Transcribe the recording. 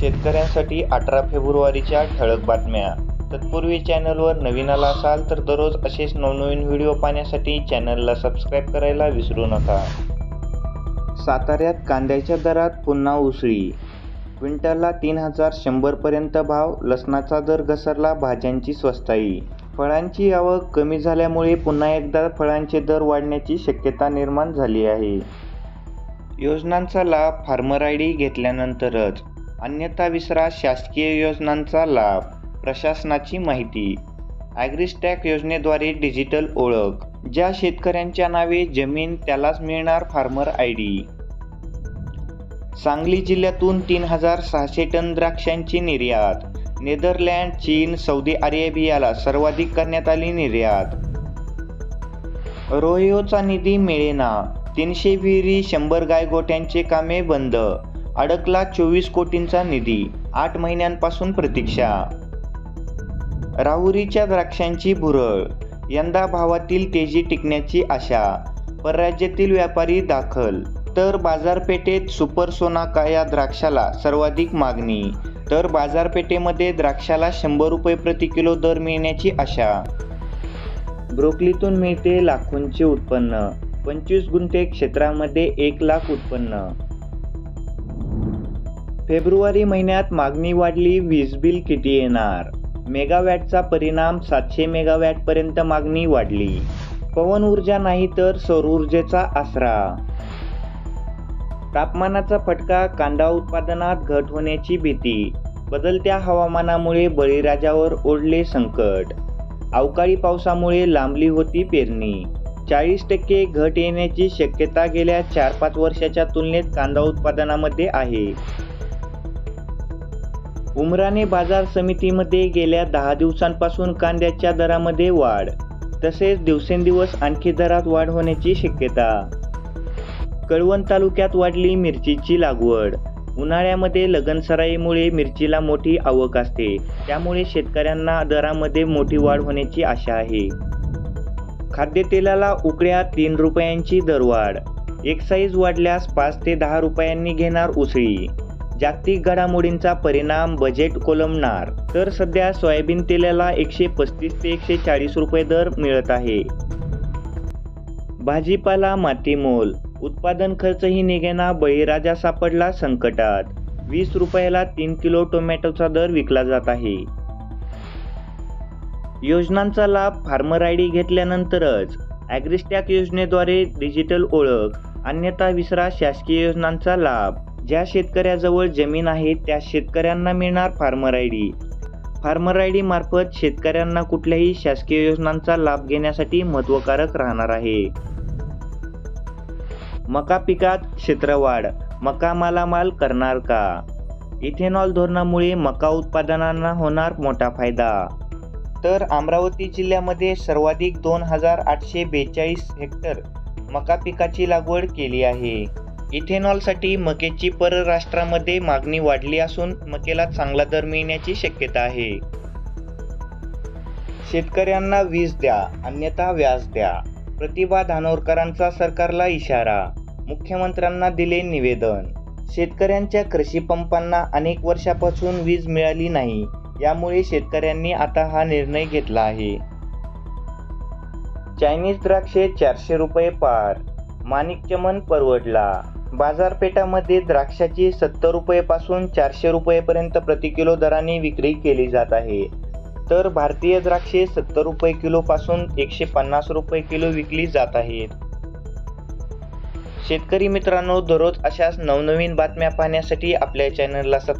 शेतकऱ्यांसाठी अठरा फेब्रुवारीच्या ठळक बातम्या. तत्पूर्वी चॅनलवर नवीन आला असाल तर दररोज असेच नवनवीन व्हिडिओ पाहण्यासाठी चॅनलला सबस्क्राईब करायला विसरू नका. साताऱ्यात कांद्याच्या दरात पुन्हा उसळी. क्विंटलला तीन हजार शंभरपर्यंत भाव लसणाचा दर घसरला भाज्यांची स्वस्ताई. फळांची आवक कमी झाल्यामुळे पुन्हा एकदा फळांचे दर वाढण्याची शक्यता निर्माण झाली आहे. योजनांचा लाभ फार्मर आय डी घेतल्यानंतरच अन्यथा विसरा शासकीय योजनांचा लाभ. प्रशासनाची माहिती. ॲग्रिस्टॅक योजनेद्वारे डिजिटल ओळख. ज्या शेतकऱ्यांच्या नावे जमीन त्यालाच मिळणार फार्मर आय डी. सांगली जिल्ह्यातून तीन हजार सहाशे टन द्राक्षांची निर्यात. नेदरलँड चीन सौदी अरेबियाला सर्वाधिक करण्यात आली निर्यात. रोयोचा निधी मिळेना. तीनशे विहिरी शंभर गायगोट्यांचे कामे बंद. अडकला चोवीस कोटींचा निधी आठ महिन्यांपासून प्रतीक्षा. राहुरीच्या द्राक्षांची भुरळ यंदा भावातील तेजी टिकण्याची आशा परराज्यातील व्यापारी दाखल तर बाजारपेठेत सुपर सोनाका या द्राक्षाला सर्वाधिक मागणी तर बाजारपेठेमध्ये द्राक्षाला शंभर रुपये प्रति किलो दर मिळण्याची आशा. ब्रोकलीतून मिळते लाखोंचे उत्पन्न पंचवीस गुंठे क्षेत्रामध्ये एक लाख उत्पन्न. फेब्रुवारी महिन्यात मागणी वाढली वीज बिल किती येणार? मेगावॅटचा परिणाम सातशे मेगावॅटपर्यंत मागणी वाढली. पवन ऊर्जा नाही तर सौर ऊर्जेचा आसरा. तापमानाचा फटका कांदा उत्पादनात घट होण्याची भीती. बदलत्या हवामानामुळे बळीराजावर ओढले संकट. अवकाळी पावसामुळे लांबली होती पेरणी. चाळीस टक्के घट येण्याची शक्यता गेल्या चार पाच वर्षाच्या तुलनेत कांदा उत्पादनामध्ये आहे. उमराने बाजार समितीमध्ये गेल्या दहा दिवसांपासून कांद्याच्या दरामध्ये वाढ. तसेच दिवसेंदिवस आणखी दरात वाढ होण्याची शक्यता. कळवण तालुक्यात वाढली मिरचीची लागवड. उन्हाळ्यामध्ये लगनसराईमुळे मिरचीला मोठी आवक असते. त्यामुळे शेतकऱ्यांना दरामध्ये मोठी वाढ होण्याची आशा आहे. खाद्यतेलाला उकड्या तीन रुपयांची दरवाढ. एक साईज वाढल्यास पाच ते दहा रुपयांनी घेणार उसळी. जागतिक घडामोडींचा परिणाम बजेट कोलमणार. तर सध्या सोयाबीन तेलाला एकशे पस्तीस ते एकशे चाळीस रुपये दर मिळत आहे. भाजीपाला मातीमोल. उत्पादन खर्चही निघेना बळीराजा सापडला संकटात. वीस रुपयाला तीन किलो टोमॅटोचा दर विकला जात आहे. योजनांचा लाभ फार्मर आय डी घेतल्यानंतरच ॲग्रिस्टॅक योजनेद्वारे डिजिटल ओळख अन्यथा विसरा शासकीय योजनांचा लाभ. ज्या शेतकऱ्याजवळ जमीन आहे त्या शेतकऱ्यांना मिळणार farmer I D. Farmer I D मार्फत शेतकऱ्यांना कुठल्याही शासकीय योजनांचा लाभ घेण्यासाठी महत्त्वकारक राहणार आहे. मका पिकात क्षेत्रवाढ मका मालामाल करणार का? इथेनॉल धोरणामुळे मका उत्पादनांना होणार मोठा फायदा. तर अमरावती जिल्ह्यामध्ये सर्वाधिक दोन हजार आठशे बेचाळीस हेक्टर मका पिकाची लागवड केली आहे. इथेनॉलसाठी मकेची परराष्ट्रामध्ये मागणी वाढली असून मकेला चांगला दर मिळण्याची शक्यता आहे. शेतकऱ्यांना वीज द्या अन्यथा व्याज द्या. प्रतिभा धानोरकरांचा सरकारला इशारा. मुख्यमंत्र्यांना दिले निवेदन. शेतकऱ्यांच्या कृषी पंपांना अनेक वर्षापासून वीज मिळाली नाही. यामुळे शेतकऱ्यांनी आता हा निर्णय घेतला आहे. चायनीज द्राक्षे चारशे रुपये पार. माणिक चमन परवडला. बाजारपेठामध्ये द्राक्षाची सत्तर रुपयेपासून चारशे रुपयेपर्यंत प्रति किलो दराने विक्री केली जात आहे. तर भारतीय द्राक्षे सत्तर रुपये किलोपासून एकशे पन्नास रुपये किलो विकली जात आहेत. शेतकरी मित्रांनो दररोज अशाच नवनवीन बातम्या पाहण्यासाठी आपल्या चॅनलला सबस्क्राईब